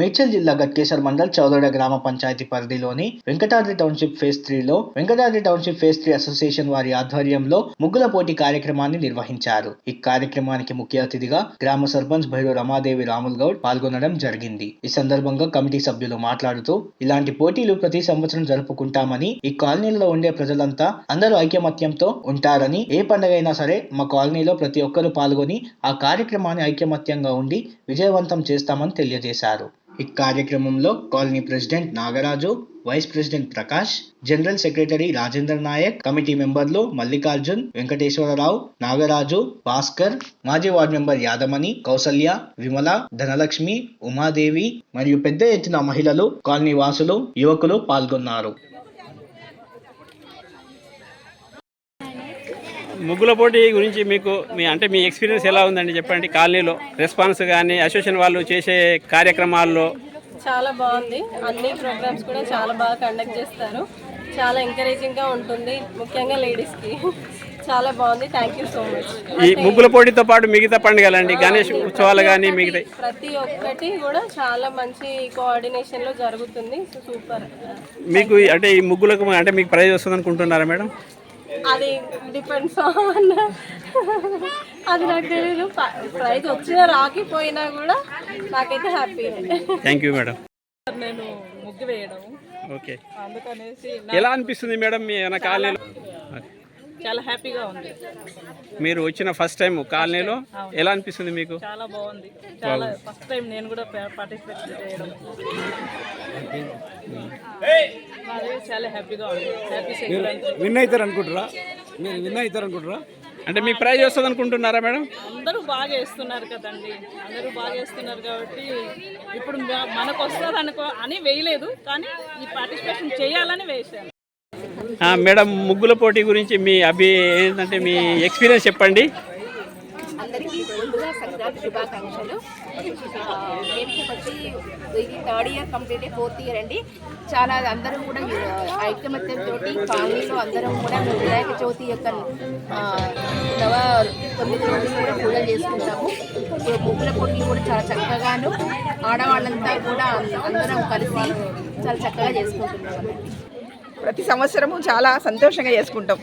మేడ్చల్ జిల్లా గట్కేశ్వర్ మండల్ చౌదడ గ్రామ పంచాయతీ పరిధిలోని వెంకటాద్రి టౌన్షిప్ ఫేజ్ త్రీలో Venkatadri township phase three association వారి ఆధ్వర్యంలో ముగ్గుల పోటీ కార్యక్రమాన్ని నిర్వహించారు. ఈ కార్యక్రమానికి ముఖ్య అతిథిగా గ్రామ సర్పంచ్ భైరు రమాదేవి రాముల్ గౌడ్ పాల్గొనడం జరిగింది. ఈ సందర్భంగా కమిటీ సభ్యులు మాట్లాడుతూ ఇలాంటి పోటీలు ప్రతి సంవత్సరం జరుపుకుంటామని ఈ కాలనీలో ఉండే ప్రజలంతా అందరూ ఐకమత్యంతో ఉంటారని ఏ పండుగైనా సరే మా కాలనీలో ప్రతి ఒక్కరూ పాల్గొని ఆ కార్యక్రమాన్ని ఐకమత్యంగా ఉండి విజయవంతం చేస్తామని తెలియజేశారు. ఈ కార్యక్రమంలో colony president Nagaraju vice president Prakash general secretary Rajender Nayak committee మెంబర్లు మల్లికార్జున్ వెంకటేశ్వరరావు నాగరాజు భాస్కర్ మాజీ వార్డు మెంబర్ యాదమణి కౌసల్య విమల ధనలక్ష్మి ఉమాదేవి మరియు పెద్ద ఎత్తున మహిళలు కాలనీ వాసులు యువకులు పాల్గొన్నారు. ముగ్గుల పోటీ గురించి మీకు మీ అంటే మీ ఎక్స్పీరియన్స్ ఎలా ఉందండి చెప్పండి? కాలనీలో రెస్పాన్స్ కానీ అసోసియేషన్ వాళ్ళు చేసే కార్యక్రమాల్లో? చాలా బాగుంది. అన్ని ప్రోగ్రామ్స్ కూడా చాలా బాగా కండక్ట్ చేస్తారు. చాలా ఎంకరేజింగ్గా ఉంటుంది. ముఖ్యంగా లేడీస్కి చాలా బాగుంది. థ్యాంక్ యూ సో మచ్ ఈ ముగ్గుల పోటీతో పాటు మిగతా పండుగలండి గణేష్ ఉత్సవాలు కానీ మిగతా ప్రతి ఒక్కటి కూడా చాలా మంచి కోఆర్డినేషన్లో జరుగుతుంది. సూపర్. మీకు అంటే ఈ ముగ్గులకు అంటే మీకు ప్రైజ్ వస్తుంది అనుకుంటున్నారా మేడం? అది డిపెండ్స్ ఆన్ అది నాకు తెలియదు ప్రైజ్ వచ్చినా రాకపోయినా కూడా నాకైతే హ్యాపీ థ్యాంక్ యూ మేడం నేను ముగ్గు వేయడం. ఓకే అందుకనేసి ఎలా అనిపిస్తుంది మేడం మీ మన కాలనీలో చాలా హ్యాపీగా ఉంది. మీరు వచ్చిన ఫస్ట్ టైం కాలనీలో ఎలా అనిపిస్తుంది మీకు? చాలా బాగుంది. చాలా ఫస్ట్ టైం నేను కూడా పార్టిసిపేట్ చేయడం. అదే చాలా హ్యాపీగా ఉంది. హ్యాపీ విన్ అవుతారు అనుకుంటారా మీరు విన్ అవుతారు అనుకుంటారా అంటే మీకు ప్రైజ్ వస్తుంది అనుకుంటున్నారా మేడం? అందరూ బాగా వేస్తున్నారు కదండి. అందరూ బాగా వేస్తున్నారు కాబట్టి ఇప్పుడు మనకు వస్తుంది అనుకో అని వేయలేదు. కానీ ఈ పార్టిసిపేషన్ చేయాలని వేసాను మేడం ముగ్గుల పోటీ గురించి మీ అభి ఏంటంటే మీ ఎక్స్పీరియన్స్ చెప్పండి. అందరికీ ముందుగా సంక్రాంతి శుభాకాంక్షలు. మేము వచ్చి ఇది third year complete fourth year అండి. చాలా అందరం కూడా ఐకమత్యంతో కాలనీలో అందరం కూడా మేము వినాయక చవితి యొక్క నవ తొమ్మిది రోజులు కూడా పూజలు చేసుకుంటాము. ముగ్గుల పోటీ కూడా చాలా చక్కగాను ఆడవాళ్ళంతా కూడా అందరం కలిసి చాలా చక్కగా చేసుకుంటున్నాము. ప్రతి సంవత్సరము చాలా సంతోషంగా చేసుకుంటాం.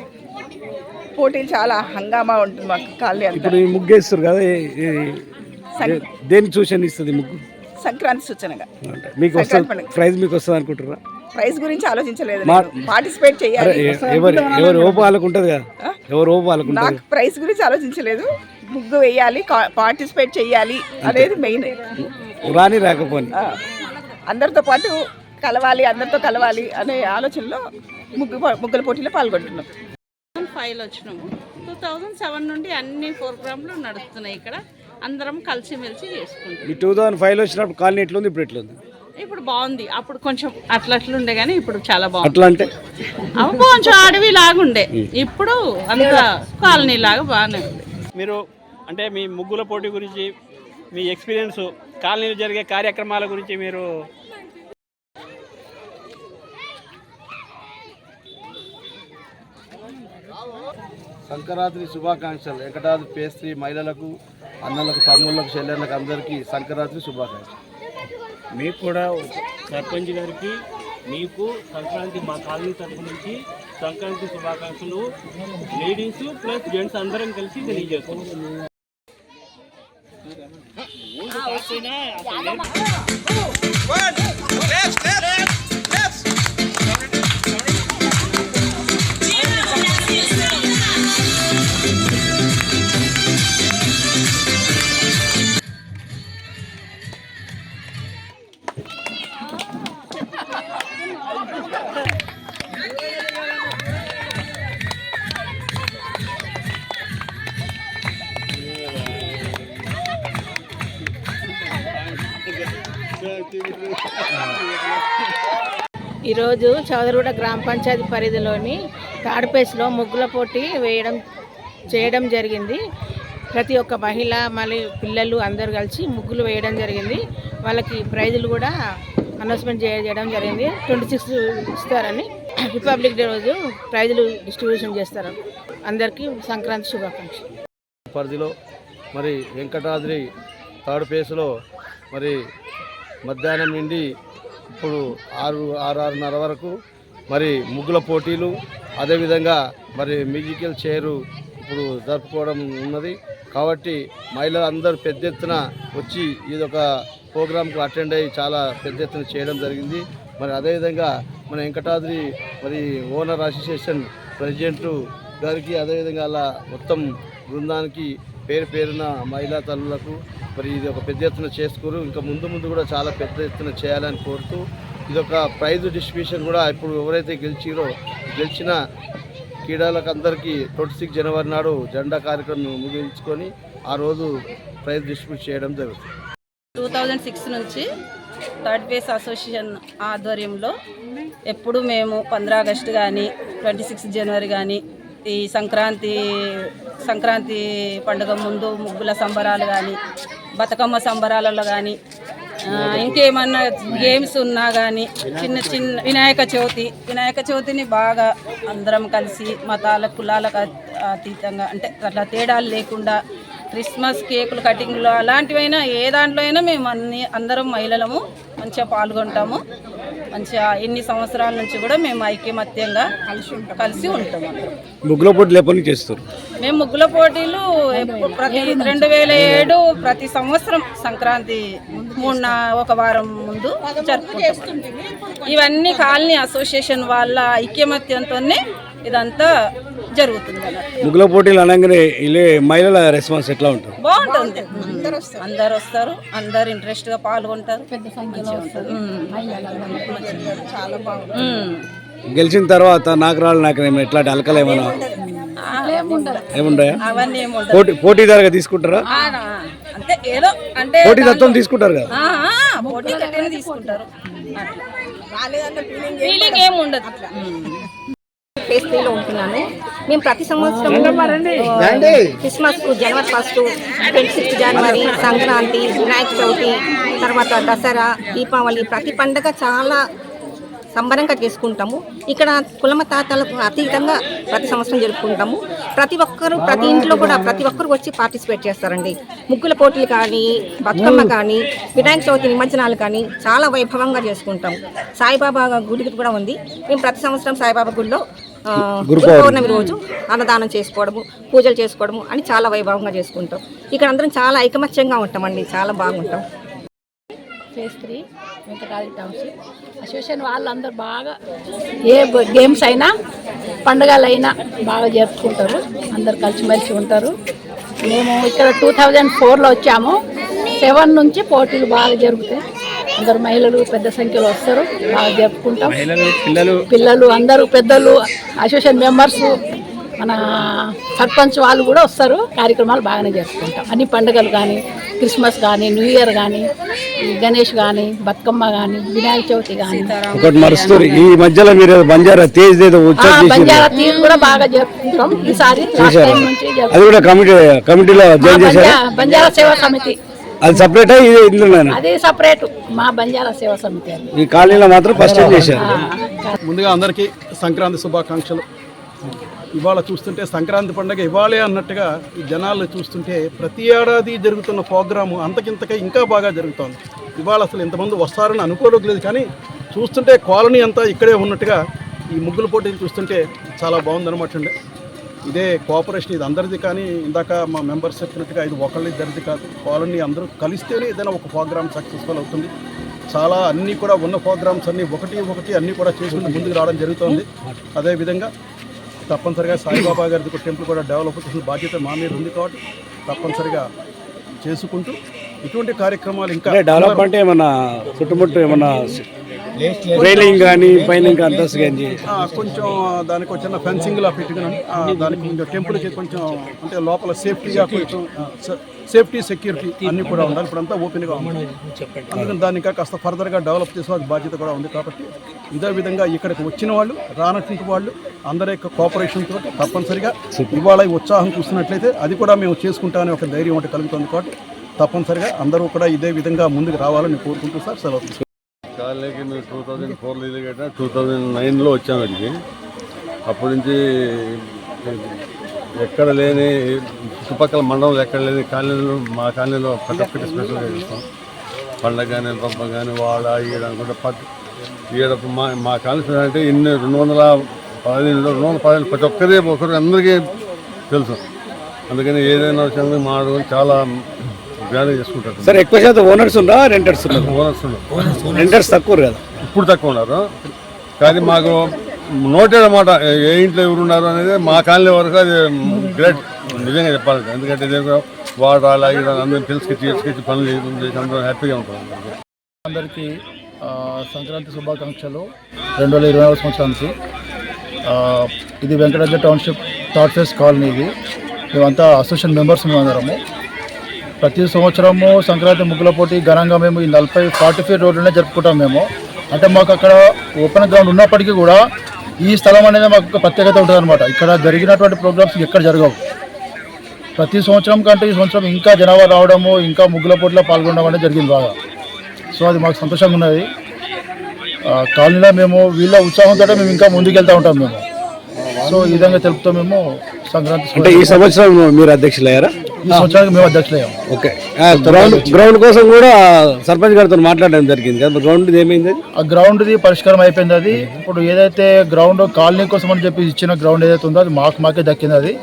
పోటీలు చాలా హంగామా ఉంటుంది మాకు అంతా. ఇప్పుడు ముగ్గు వేస్తారు కదా ఏ- ఏ- దే- దేనికి సూచన ఇస్తుంది ముగ్గు? సంక్రాంతి సూచనగా. మీకు. ప్రైజ్ మీకు వస్తుంది అనుకుంటారా ప్రైజ్ గురించి ఆలోచించలేదు పార్టిసిపేట్ చేయాలి. ఎవరు ఎవరు ఓపు కదా? ఎవరు ఓపు వాళ్ళకు నాకు ప్రైజ్ గురించి ఆలోచించలేదు. ముగ్గు వేయాలి పార్టిసిపేట్ చేయాలి అనేది మెయిన్. రాని రాకపోని. అందరితో పాటు కలవాలి అందరితో కలవాలి అనే ఆలోచనలో ముగ్గు ముగ్గుల పోటీలో పాల్గొంటున్నాం. ఫైవ్ వచ్చినాము. టూ థౌజండ్ సెవెన్ నుండి అన్ని ప్రోగ్రాంలు నడుస్తున్నాయి ఇక్కడ. అందరం కలిసిమెలిసి చేసుకుంటాం ఈ టూ థౌసండ్ ఫైవ్లో వచ్చినప్పుడు కాలనీ ఎట్లుంది? ఇప్పుడు ఎట్లుంది? ఇప్పుడు బాగుంది. అప్పుడు కొంచెం అట్లా అట్లుండే కానీ ఇప్పుడు చాలా బాగుంది. అట్లా అంటే? అప్పుడు కొంచెం అడవి లాగుండే ఇప్పుడు అంత కాలనీ లాగా బాగానే ఉంది. మీరు అంటే మీ ముగ్గుల పోటీ గురించి మీ ఎక్స్పీరియన్స్ కాలనీలో జరిగే కార్యక్రమాల గురించి మీరు సంక్రాంతి శుభాకాంక్షలు. వెంకటాద్రి పేస్త్రి మహిళలకు అన్నలకు తమ్ముళ్ళకు చెల్లెళ్ళకు అందరికీ సంక్రాంతి శుభాకాంక్షలు. మీకు కూడా సర్పంచ్ గారికి మీకు సంక్రాంతి మా కాలనీ తరఫు నుంచి సంక్రాంతి శుభాకాంక్షలు. లేడీస్ ప్లస్ జెంట్స్ అందరం కలిసి తెలియజేస్తున్నాం ఈరోజు చౌదరగూడ గ్రామ పంచాయతీ పరిధిలోని తాడపేసిలో ముగ్గుల పోటీ వేయడం చేయడం జరిగింది. ప్రతి ఒక్క మహిళ మళ్ళీ పిల్లలు అందరూ కలిసి ముగ్గులు వేయడం జరిగింది. వాళ్ళకి ప్రైజులు కూడా అనౌన్స్మెంట్ చేయడం జరిగింది. ట్వంటీ సిక్స్ ఇస్తారని రిపబ్లిక్ డే రోజు ప్రైజులు డిస్ట్రిబ్యూషన్ చేస్తారు. అందరికీ సంక్రాంతి శుభాకాంక్షలు. పరిధిలో మరి వెంకటాద్రి థర్డ్ మరి మధ్యాహ్నం నుండి ఇప్పుడు ఆరు ఆరు ఆరున్నర వరకు మరి ముగ్గుల పోటీలు అదేవిధంగా మరి మ్యూజికల్ చైరు ఇప్పుడు జరుపుకోవడం ఉన్నది. కాబట్టి మహిళలు అందరూ పెద్ద ఎత్తున వచ్చి ఇదొక ప్రోగ్రాంకు అటెండ్ అయ్యి చాలా పెద్ద ఎత్తున చేయడం జరిగింది. మరి అదేవిధంగా మన వెంకటాద్రి మరి ఓనర్ అసోసియేషన్ ప్రెసిడెంట్ గారికి అదేవిధంగా అలా మొత్తం బృందానికి పేరు పేరున మహిళా తల్లులకు మరి ఇది ఒక పెద్ద ఎత్తున చేసుకోరు. ఇంకా ముందు ముందు కూడా చాలా పెద్ద ఎత్తున చేయాలని కోరుతూ ఇది ఒక ప్రైజ్ డిస్ట్రిబ్యూషన్ కూడా ఇప్పుడు ఎవరైతే గెలిచిరో గెలిచిన క్రీడలకు అందరికీ ట్వంటీ సిక్స్ జనవరి నాడు జెండా కార్యక్రమం ముగించుకొని ఆ రోజు ప్రైజ్ డిస్ట్రిబ్యూట్ చేయడం జరుగుతుంది. టూ థౌజండ్ సిక్స్ నుంచి థర్డ్ ఫేస్ అసోసియేషన్ ఆధ్వర్యంలో ఎప్పుడు మేము పంద్రా ఆగస్టు కానీ ట్వంటీ సిక్స్ జనవరి కానీ ఈ సంక్రాంతి సంక్రాంతి పండుగ ముందు ముగ్గుల సంబరాలు కానీ బతుకమ్మ సంబరాలలో కానీ ఇంకేమన్నా గేమ్స్ ఉన్నా కానీ చిన్న చిన్న వినాయక చవితి వినాయక చవితిని బాగా అందరం కలిసి మతాల కులాలకు అతీతంగా అంటే అట్లా తేడాలు లేకుండా క్రిస్మస్ కేకులు కటింగ్లు అలాంటివైనా ఏ దాంట్లో అయినా మేము అన్ని అందరం మహిళలము మంచిగా పాల్గొంటాము. మంచిగా ఎన్ని సంవత్సరాల నుంచి కూడా మేము ఐక్యమత్యంగా కలిసి ఉంటాం. కలిసి ఉంటాము ముగ్గుల పోటీలు ఎప్పటి నుంచి చేస్తారు? మేము ముగ్గుల పోటీలు ప్రతి రెండు వేల ఏడు ప్రతి సంవత్సరం సంక్రాంతి మూడు ఒక వారం ముందు జరుపుకుంటాం. ఇవన్నీ కాలనీ అసోసియేషన్ వాళ్ళ ఐక్యమత్యంతోనే ఇదంతా జరుగుతుంది ముగ్గుల పోటీలు అనగానే ఇలా మహిళల రెస్పాన్స్ ఎట్లా ఉంటుంది బాగుంటుంది. అందరు వస్తారు అందరు ఇంట్రెస్ట్గా పాల్గొంటారు. పెద్ద సంఖ్యలో వస్తారు. చాలా బాగుంది గెలిచిన తర్వాత నాకు రాళ్ళు నాకు ఎట్లాంటి అలకలు ఏమైనా? ఏముండయా? అవన్నీ ఏముండదు పోటీ పోటీదారుగా తీసుకుంటారా? ఆ, అంటే ఏదో అంటే పోటీ తత్వం తీసుకుంటారు కదా? ఆ, ఆ, పోటీ కట్టేనే తీసుకుంటారు. అట్లా. ఫీలింగ్ ఏమి ఉండదు. ఫేస్ ఉంటున్నాను. మేము ప్రతి సంవత్సరం Christmas January first twenty sixth January Sankranti Vinayaka Chavithi తర్వాత దసరా దీపావళి ప్రతి పండగ చాలా సంబరంగా చేసుకుంటాము. ఇక్కడ కులమ తాతలకు అతీతంగా ప్రతి సంవత్సరం జరుపుకుంటాము. ప్రతి ఒక్కరు ప్రతి ఇంట్లో కూడా ప్రతి ఒక్కరు వచ్చి పార్టిసిపేట్ చేస్తారండి. ముగ్గుల పోటీలు కానీ బతుకమ్మ కానీ వినాయక చవితి నిమజ్జనాలు కానీ చాలా వైభవంగా చేసుకుంటాము. సాయిబాబా గుడికి కూడా ఉంది. మేము ప్రతి సంవత్సరం సాయిబాబా గుడిలో పౌర్ణమి రోజు అన్నదానం చేసుకోవడము పూజలు చేసుకోవడము అని చాలా వైభవంగా చేసుకుంటాం. ఇక్కడ అందరం చాలా ఐకమత్యంగా ఉంటామండి చాలా బాగుంటాం. Phase three Venkatadri township. Association వాళ్ళందరూ బాగా ఏ గేమ్స్ అయినా పండుగలు అయినా బాగా జరుపుకుంటారు. అందరు కలిసిమెలిసి ఉంటారు. మేము ఇక్కడ టూ థౌజండ్ ఫోర్లో వచ్చాము. సెవెన్ నుంచి పోటీలు బాగా జరుగుతాయి. అందరు మహిళలు పెద్ద సంఖ్యలో వస్తారు. బాగా జరుపుకుంటాం. మహిళలు పిల్లలు. పిల్లలు అందరూ పెద్దలు అసోసియేషన్ మెంబర్స్ మన సర్పంచ్ వాళ్ళు కూడా వస్తారు. కార్యక్రమాలు బాగానే జరుపుకుంటాం. అన్ని పండుగలు కానీ క్రిస్మస్ కానీ న్యూ ఇయర్ కానీ గణేష్ కానీ బతుకమ్మ కానీ వినాయక చవితి కానీ. ఒకటి మరుస్తారు ఈ మధ్యలో మీరు బంజారా తేజ్ ఏదో బంజారా తీరు కూడా బాగా జరుపుకుంటాం. ఈసారి అది కూడా కమిటీ కమిటీలో జాయిన్ చేశారా? బంజారా సేవా సమితి. అది సపరేట్ ఇది అది సపరేట్ మా బంజారా సేవా సమితి ఈ కాలనీలో మాత్రం ఫస్ట్ చేశారు. ముందుగా అందరికీ సంక్రాంతి శుభాకాంక్షలు. ఇవాళ చూస్తుంటే సంక్రాంతి పండుగ ఇవాళే అన్నట్టుగా ఈ జనాలు చూస్తుంటే ప్రతి ఏడాది జరుగుతున్న ప్రోగ్రాము అంతకింతక ఇంకా బాగా జరుగుతోంది. ఇవాళ అసలు ఇంతమంది వస్తారని అనుకోలేదు కానీ చూస్తుంటే కాలనీ అంతా ఇక్కడే ఉన్నట్టుగా ఈ ముగ్గుల పోటీలు చూస్తుంటే చాలా బాగుందన్నమాట అండి. ఇదే కోఆపరేషన్ ఇది అందరిది కానీ ఇందాక మా మెంబర్స్ చెప్పినట్టుగా ఇది ఒకళ్ళ ఇద్దరిది కాదు. కాలనీ అందరూ కలిస్తేనే ఏదైనా ఒక ప్రోగ్రామ్ సక్సెస్ఫుల్ అవుతుంది. చాలా అన్నీ కూడా ఉన్న ప్రోగ్రామ్స్ అన్నీ ఒకటి ఒకటి అన్నీ కూడా చేసుకుంటూ ముందుకు రావడం జరుగుతుంది. అదేవిధంగా తప్పనిసరిగా సాయిబాబా గారి టెంపుల్ కూడా డెవలప్ చేసిన బాధ్యత మా మీద ఉంది కాబట్టి తప్పనిసరిగా చేసుకుంటూ ఇటువంటి కార్యక్రమాలు ఇంకా డెవలప్ అంటే ఏమన్నా చుట్టుముట్టు ఏమన్నా రైలింగ్ కానీ పైన అంతస్తు కానీ కొంచెం దానికి ఒక చిన్న ఫెన్సింగ్ లా పెట్టుకుని ఆ, దానికి కొంచెం టెంపుల్కి కొంచెం అంటే లోపల సేఫ్టీగా కొంచెం సేఫ్టీ సెక్యూరిటీ అన్ని కూడా ఉండాలి. ఇప్పుడంతా ఓపెన్గా ఉంది. అందుకని దాన్ని ఇంకా కాస్త ఫర్దర్గా డెవలప్ చేసుకోవాల్సిన బాధ్యత కూడా ఉంది కాబట్టి ఇదే విధంగా ఇక్కడికి వచ్చిన వాళ్ళు రానటువంటి వాళ్ళు అందరి యొక్క కోఆపరేషన్ తోటి తప్పనిసరిగా ఇవాళ ఉత్సాహం చూస్తున్నట్లయితే అది కూడా మేము చేసుకుంటామని ఒక ధైర్యం ఒకటి కలుగుతుంది కాబట్టి తప్పనిసరిగా అందరూ కూడా ఇదే విధంగా ముందుకు రావాలని కోరుకుంటూ సార్ సెలవు. కాలనీకి మేము టూ థౌజండ్ ఫోర్లో ఇల్లు కట్టినా టూ థౌజండ్ నైన్లో వచ్చాము ఇక్కడికి అప్పటి నుంచి ఎక్కడ లేని చుట్టుపక్కల మండలంలో ఎక్కడ లేని కాలనీలు మా కాలనీలో ప్రతి ఒక్కటి స్పెషల్గా చేస్తాం. పండగ కానీ పంప కానీ వాడ ఈడ అనుకుంటే పత్తి ఈడ మా మా కాలనీ అంటే ఇన్ని రెండు వందల పదిహేను రెండు వందల పదిహేను ప్రతి ఒక్కరే ఒకరు అందరికీ తెలుసు. అందుకని ఏదైనా వచ్చినందుకు మా చాలా చేసుకుంటారు. సార్ ఎక్కువ శాతం ఓనర్స్ ఉండరా రెంటర్స్ ఉన్నారు? ఓనర్స్ ఉన్నారు. రెంటర్స్ తక్కువ కదా ఇప్పుడు తక్కువ ఉన్నారు. కానీ మాకు నోటెడ్ అన్నమాట ఏ ఇంట్లో ఎవరు ఉన్నారు అనేది మా కాలనీ వరకు అది గ్రేట్. నిజంగా చెప్పాలంటే ఎందుకంటే ఇది వాటర్ అలాగే అందరం తెలుసుకొచ్చి తీసుకొచ్చి పనులు చేసి అందరం హ్యాపీగా ఉంటాం. అందరికీ సంక్రాంతి శుభాకాంక్షలు. రెండు వేల ఇరవై నాలుగు సంవత్సరానికి ఇది Venkatadri township third phase colony ఇది. మేమంతా అసోసియేషన్ మెంబర్స్ మేము అందరము ప్రతి సంవత్సరము సంక్రాంతి ముగ్గుల పోటీ ఘనంగా మేము ఈ నలభై ఫార్టీ ఫైవ్ రోడ్లనే జరుపుకుంటాం మేము. అంటే మాకు అక్కడ ఓపెన్ గ్రౌండ్ ఉన్నప్పటికీ కూడా ఈ స్థలం అనేది మాకు ప్రత్యేకత ఉంటుంది అనమాట ఇక్కడ జరిగినటువంటి ప్రోగ్రామ్స్ ఎక్కడ జరగవు. ప్రతి సంవత్సరం కంటే ఈ సంవత్సరం ఇంకా జనాభా రావడము ఇంకా ముగ్గుల పోటీలో పాల్గొనడం అనేది జరిగింది బాగా. సో అది మాకు సంతోషంగా ఉన్నది. కాలనీలో మేము వీళ్ళ ఉత్సాహంతో మేము ఇంకా ముందుకెళ్తూ ఉంటాం మేము. సో ఈ విధంగా తెలుపుతూ మేము సంక్రాంతి అంటే ఈ సంవత్సరం. మీరు అధ్యక్షులు అయ్యారా ఈ సంవత్సరానికి మేము అధ్యక్షులయ్యాం ఓకే. గ్రౌండ్ గ్రౌండ్ కోసం కూడా సర్పంచ్ గారితో మాట్లాడడం జరిగింది కదా. గ్రౌండ్ ఏమైంది? ఆ గ్రౌండ్ది పరిష్కారం అయిపోయింది అది. ఇప్పుడు ఏదైతే గ్రౌండ్ కాలనీ కోసం అని చెప్పి ఇచ్చిన గ్రౌండ్ ఏదైతే ఉందో అది మాకు మాకే దక్కింది అది.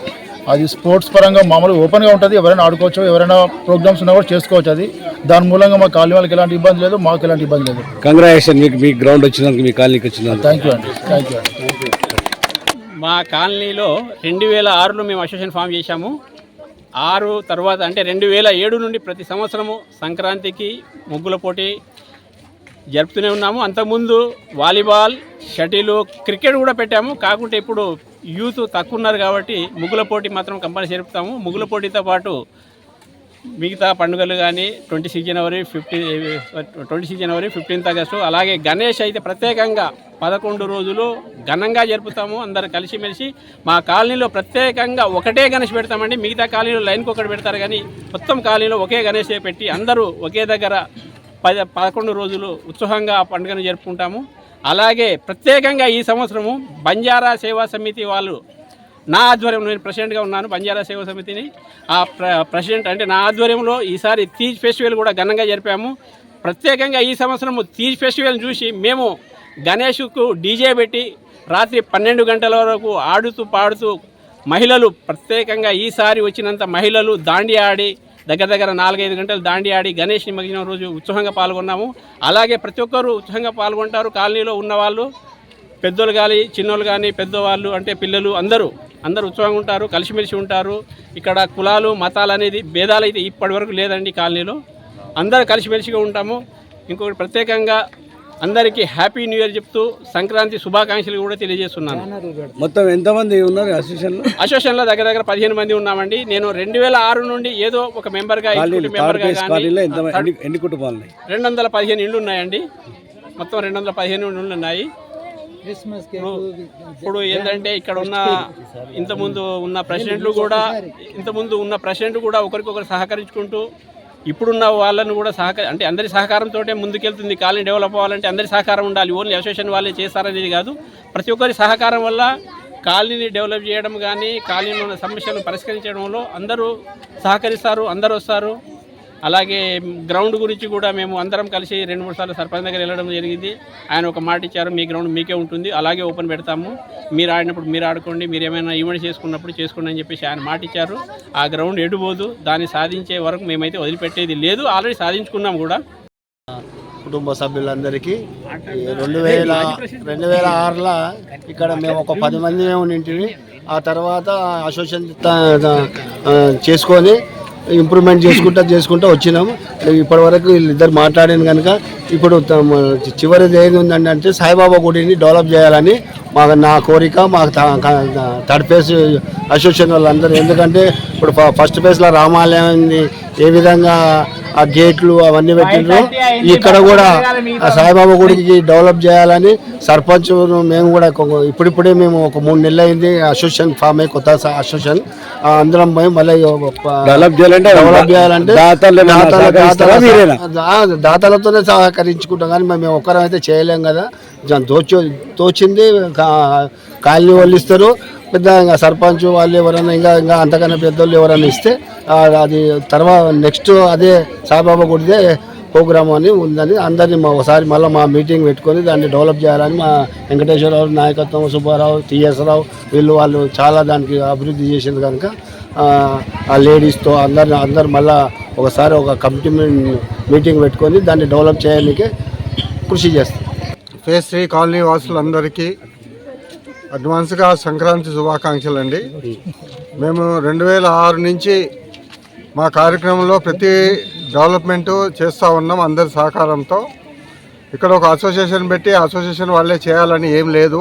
అది స్పోర్ట్స్ పరంగా మామూలుగా ఓపెన్గా ఉంటుంది. ఎవరైనా ఆడుకోవచ్చు ఎవరైనా ప్రోగ్రామ్స్ ఉన్నా కూడా చేసుకోవచ్చు అది. దాని మూలంగా మా కాలనీ వాళ్ళకి ఎలాంటి ఇబ్బంది లేదు మాకు ఎలాంటి ఇబ్బంది లేదు. కంగ్రాచులేషన్ మీకు మీ గ్రౌండ్ వచ్చినందుకు మీ కాలనీకి వచ్చినందుకు. థ్యాంక్ యూ అండి. థ్యాంక్ యూ అండి. మా కాలనీలో రెండు వేల ఆరులో మేము అసోసియేషన్ ఫామ్ చేశాము. ఆరు తర్వాత అంటే రెండు వేల ఏడు నుండి ప్రతి సంవత్సరము సంక్రాంతికి ముగ్గుల పోటీ జరుపుతూనే ఉన్నాము. అంతకుముందు వాలీబాల్ షటిల్ క్రికెట్ కూడా పెట్టాము. కాకుంటే ఇప్పుడు యూత్ తక్కువ ఉన్నారు కాబట్టి ముగ్గుల పోటీ మాత్రం కంపల్సరీ జరుపుతాము. ముగ్గుల పోటీతో పాటు మిగతా పండుగలు కానీ twenty six January fifty twenty six January fifteenth August అలాగే గణేష్ అయితే ప్రత్యేకంగా పదకొండు రోజులు ఘనంగా జరుపుతాము అందరు కలిసిమెలిసి. మా కాలనీలో ప్రత్యేకంగా ఒకటే గణేష్ పెడతామండి. మిగతా కాలనీలో లైన్కి ఒకటి పెడతారు కానీ మొత్తం కాలనీలో ఒకే గణేష్ పెట్టి అందరూ ఒకే దగ్గర పద పదకొండు రోజులు ఉత్సాహంగా ఆ పండుగను జరుపుకుంటాము. అలాగే ప్రత్యేకంగా ఈ సంవత్సరము బంజారా సేవా సమితి వాళ్ళు నా ఆధ్వర్యంలో నేను ప్రెసిడెంట్గా ఉన్నాను బంజారా సేవా సమితిని. ఆ ప్ర ప్రెసిడెంట్ అంటే నా ఆధ్వర్యంలో ఈసారి తీజ్ ఫెస్టివల్ కూడా ఘనంగా జరిపాము. ప్రత్యేకంగా ఈ సంవత్సరము తీజ్ ఫెస్టివల్ చూసి మేము గణేష్కు డీజే పెట్టి రాత్రి పన్నెండు గంటల వరకు ఆడుతూ పాడుతూ మహిళలు ప్రత్యేకంగా ఈసారి వచ్చినంత మహిళలు దాండి ఆడి దగ్గర దగ్గర నాలుగైదు గంటలు దాండి ఆడి గణేష్ నిమజ్జనం రోజు ఉత్సాహంగా పాల్గొన్నాము. అలాగే ప్రతి ఒక్కరు ఉత్సాహంగా పాల్గొంటారు. కాలనీలో ఉన్నవాళ్ళు పెద్దోళ్ళు కానీ చిన్నోళ్ళు కానీ పెద్దవాళ్ళు అంటే పిల్లలు అందరూ అందరూ ఉత్సాహంగా ఉంటారు కలిసిమెలిసి ఉంటారు. ఇక్కడ కులాలు మతాలు అనేది భేదాలు అయితే ఇప్పటి వరకు లేదండి ఈ కాలనీలో. అందరూ కలిసిమెలిసిగా ఉంటాము. ఇంకొకటి ప్రత్యేకంగా అందరికీ హ్యాపీ న్యూ ఇయర్ చెప్తూ సంక్రాంతి శుభాకాంక్షలు కూడా తెలియజేస్తున్నాను. మొత్తం ఎంతమంది ఉన్నారు అసోసియేషన్లో? అసోసియేషన్లో దగ్గర దగ్గర పదిహేను మంది ఉన్నామండి. నేను రెండు వేల ఆరు నుండి ఏదో ఒక మెంబర్గా మెంబర్గా రెండు వందల పదిహేను ఇండ్లు ఉన్నాయండి. మొత్తం రెండు వందల పదిహేను ఇండ్లు ఉన్నాయి. ఇప్పుడు ఇప్పుడు ఏంటంటే ఇక్కడ ఉన్న ఇంతకుముందు ఉన్న ప్రెసిడెంట్లు కూడా ఇంతకుముందు ఉన్న ప్రెసిడెంట్ కూడా ఒకరికొకరు సహకరించుకుంటూ ఇప్పుడున్న వాళ్ళను కూడా సహకార అంటే అందరి సహకారంతో ముందుకెళ్తుంది. కాలనీ డెవలప్ అవ్వాలంటే అందరి సహకారం ఉండాలి. ఓన్లీ అసోసియేషన్ వాళ్ళే చేస్తారనేది కాదు. ప్రతి ఒక్కరి సహకారం వల్ల కాలనీని డెవలప్ చేయడం కానీ కాలనీలో ఉన్న సమస్యలను పరిష్కరించడంలో అందరూ సహకరిస్తారు అందరూ వస్తారు. అలాగే గ్రౌండ్ గురించి కూడా మేము అందరం కలిసి రెండు మూడు సార్లు సర్పంచ్ దగ్గర వెళ్ళడం జరిగింది. ఆయన ఒక మాట ఇచ్చారు మీ గ్రౌండ్ మీకే ఉంటుంది అలాగే ఓపెన్ పెడతాము. మీరు ఆడినప్పుడు మీరు ఆడుకోండి మీరు ఏమైనా ఈవెంట్ చేసుకున్నప్పుడు చేసుకోండి అని చెప్పేసి ఆయన మాట ఇచ్చారు. ఆ గ్రౌండ్ ఎడుబోదు దాన్ని సాధించే వరకు మేమైతే వదిలిపెట్టేది లేదు ఆల్రెడీ సాధించుకున్నాం కూడా. కుటుంబ సభ్యులందరికీ రెండు వేల రెండు వేల ఆరులో ఇక్కడ మేము ఒక పది మంది ఉండింటివి ఆ తర్వాత అసోసియేషన్ చేసుకొని ఇంప్రూవ్మెంట్ చేసుకుంటా చేసుకుంటా వచ్చినాము. ఇప్పటి వరకు వీళ్ళిద్దరు మాట్లాడాను కనుక ఇప్పుడు చివరిది ఏది ఉందండి అంటే సాయిబాబా గుడిని డెవలప్ చేయాలని మా నా కోరిక మా థర్డ్ ఫేజ్ అసోసియేషన్ వాళ్ళందరూ. ఎందుకంటే ఇప్పుడు ఫస్ట్ ఫేజ్లో రామాలయాన్ని ఏ విధంగా ఆ గేట్లు అవన్నీ పెట్టిండ్రు. ఇక్కడ కూడా ఆ సాయిబాబా గుడికి డెవలప్ చేయాలని సర్పంచ్ మేము కూడా ఇప్పుడిప్పుడే మేము ఒక మూడు నెలలు అయింది అసోసియేషన్ ఫామ్ అయ్యి కొత్త అసోసియేషన్. ఆ అందరం పోయి మళ్ళీ డెవలప్ చేయాలంటే డెవలప్ చేయాలంటే దాతలతోనే సహకరించుకుంటాం కానీ మేము ఒక్కరం అయితే చేయలేం కదా. తోచు తోచింది కాలనీ వాళ్ళు ఇస్తారు. పెద్ద ఇంకా సర్పంచ్ వాళ్ళు ఎవరైనా ఇంకా ఇంకా అంతకన్నా పెద్దోళ్ళు ఎవరైనా ఇస్తే అది తర్వాత నెక్స్ట్ అదే సాయిబాబా గుడిదే ప్రోగ్రామ్ అని ఉందని అందరినీ మా ఒకసారి మళ్ళీ మా మీటింగ్ పెట్టుకొని దాన్ని డెవలప్ చేయాలని మా వెంకటేశ్వరరావు నాయకత్వం సుబ్బారావు టిఎస్ రావు వీళ్ళు వాళ్ళు చాలా దానికి అభివృద్ధి చేసింది కనుక ఆ, లేడీస్తో అందరిని అందరు మళ్ళీ ఒకసారి ఒక కమిటీ మీటింగ్ పెట్టుకొని దాన్ని డెవలప్ చేయడానికి కృషి చేస్తాం ఫేస్ త్రీ కాలనీ వాసులందరికీ అడ్వాన్స్గా సంక్రాంతి శుభాకాంక్షలు అండి. మేము రెండు వేల ఆరు నుంచి మా కార్యక్రమంలో ప్రతి డెవలప్మెంట్ చేస్తూ ఉన్నాం అందరి సహకారంతో. ఇక్కడ ఒక అసోసియేషన్ పెట్టి అసోసియేషన్ వాళ్ళే చేయాలని ఏం లేదు.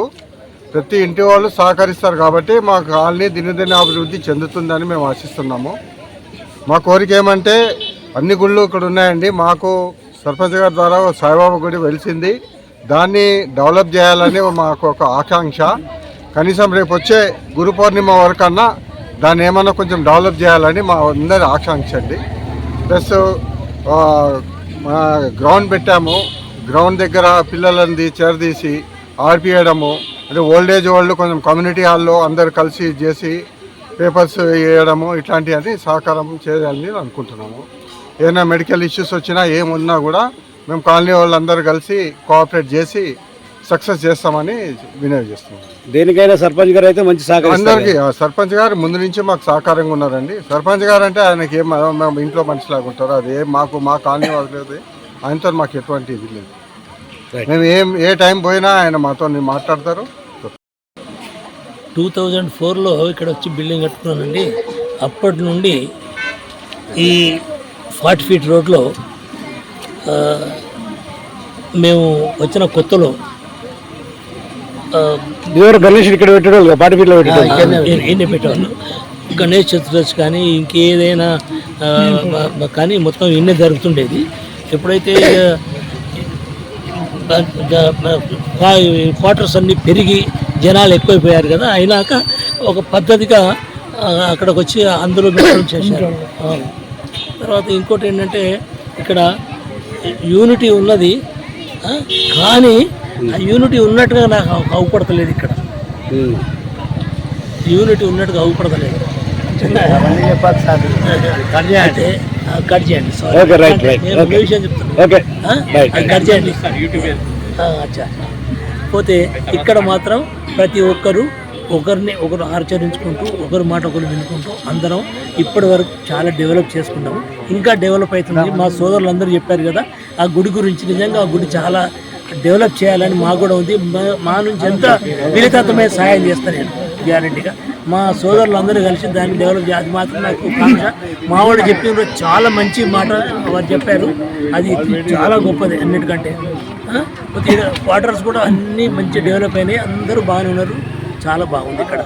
ప్రతి ఇంటి వాళ్ళు సహకరిస్తారు కాబట్టి మా కాలనీ దినదిన అభివృద్ధి చెందుతుందని మేము ఆశిస్తున్నాము. మా కోరిక ఏమంటే అన్ని గుళ్ళు ఇక్కడ ఉన్నాయండి. మాకు సర్పంచ్ గారి ద్వారా ఒక సాయిబాబా గుడి వెలిసింది. దాన్ని డెవలప్ చేయాలని మాకు ఒక ఆకాంక్ష. కనీసం రేపు వచ్చే గురు పౌర్ణిమ వరకన్నా దాన్ని ఏమన్నా కొంచెం డెవలప్ చేయాలని మా అందరి ఆకాంక్ష అండి. ప్లస్ మా గ్రౌండ్ పెట్టాము. గ్రౌండ్ దగ్గర పిల్లలని చేరదీసి ఆర్పియడము. అంటే ఓల్డేజ్ వాళ్ళు కొంచెం కమ్యూనిటీ హాల్లో అందరు కలిసి చేసి పేపర్స్ వేయడము ఇట్లాంటివన్నీ సహకారం చేయాలని అనుకుంటున్నాము. ఏదైనా మెడికల్ ఇష్యూస్ వచ్చినా ఏమున్నా కూడా మేము కాలనీ వాళ్ళందరూ కలిసి కోఆపరేట్ చేసి సక్సెస్ చేస్తామని వినియోగిస్తున్నాం దేనికైనా సర్పంచ్ గారు అయితే మంచి సహకరిస్తారు. అందరికీ సర్పంచ్ గారు ముందు నుంచి మాకు సహకారంగా ఉన్నారండి. సర్పంచ్ గారు అంటే ఆయనకి ఏం మేము ఇంట్లో మనిషిలాగా ఉంటారు. అది ఏం మాకు మా కాలనీ వాళ్ళది ఆయనతో మాకు ఎటువంటి ఇది లేదు. మేము ఏం ఏ టైం పోయినా ఆయన మాతో మాట్లాడతారు. టూ థౌజండ్ ఫోర్లో ఇక్కడ వచ్చి బిల్డింగ్ కట్టుకున్నానండి. అప్పటి నుండి ఈ ఫార్టీ ఫీట్ రోడ్లో మేము వచ్చిన కొత్తలో గణేష్ ఇక్కడ పెట్టాడు పాటి ఫీట్లో పెట్టాడు పెట్టాను గణేష్ చతుర్దశి కానీ ఇంకేదైనా కానీ మొత్తం ఇన్నే జరుగుతుండేది. ఎప్పుడైతే క్వార్టర్స్ అన్నీ పెరిగి జనాలు ఎక్కువైపోయారు కదా అయినాక ఒక పద్ధతిగా అక్కడికి వచ్చి అందులో చేశారు. తర్వాత ఇంకోటి ఏంటంటే ఇక్కడ యూనిటీ ఉన్నది కానీ ఆ యూనిటీ ఉన్నట్టుగా నాకు అవ- అవపడతలేదు ఇక్కడ. యూనిటీ ఉన్నట్టుగా అవపడతలేదు అంటే కట్ చేయండి. Okay. విషయం చెప్తాను కట్ చేయండి. ఆ, అచ్చా. పోతే ఇక్కడ మాత్రం ప్రతి ఒక్కరు ఒకరిని ఒకరు ఆచరించుకుంటూ ఒకరి మాట ఒకరు వినుకుంటూ అందరం ఇప్పటి వరకు చాలా డెవలప్ చేసుకున్నాము. ఇంకా డెవలప్ అవుతుంది. మా సోదరులందరూ చెప్పారు కదా ఆ గుడి గురించి నిజంగా ఆ గుడి చాలా డెవలప్ చేయాలని మా కూడా ఉంది. మా- మా నుంచి ఎంత విలితత్వమైన సహాయం చేస్తాను నేను గ్యారంటీగా. మా సోదరులందరూ కలిసి దాన్ని డెవలప్ చేయాలి అది మాత్రం నాకు కాంక్ష. మా వాడు చెప్పిన చాలా మంచి మాట వారు చెప్పారు. అది చాలా గొప్పది అన్నిటికంటే. క్వార్టర్స్ కూడా అన్నీ మంచి డెవలప్ అయినాయి. అందరూ బాగానే ఉన్నారు. చాలా బాగుంది ఇక్కడ.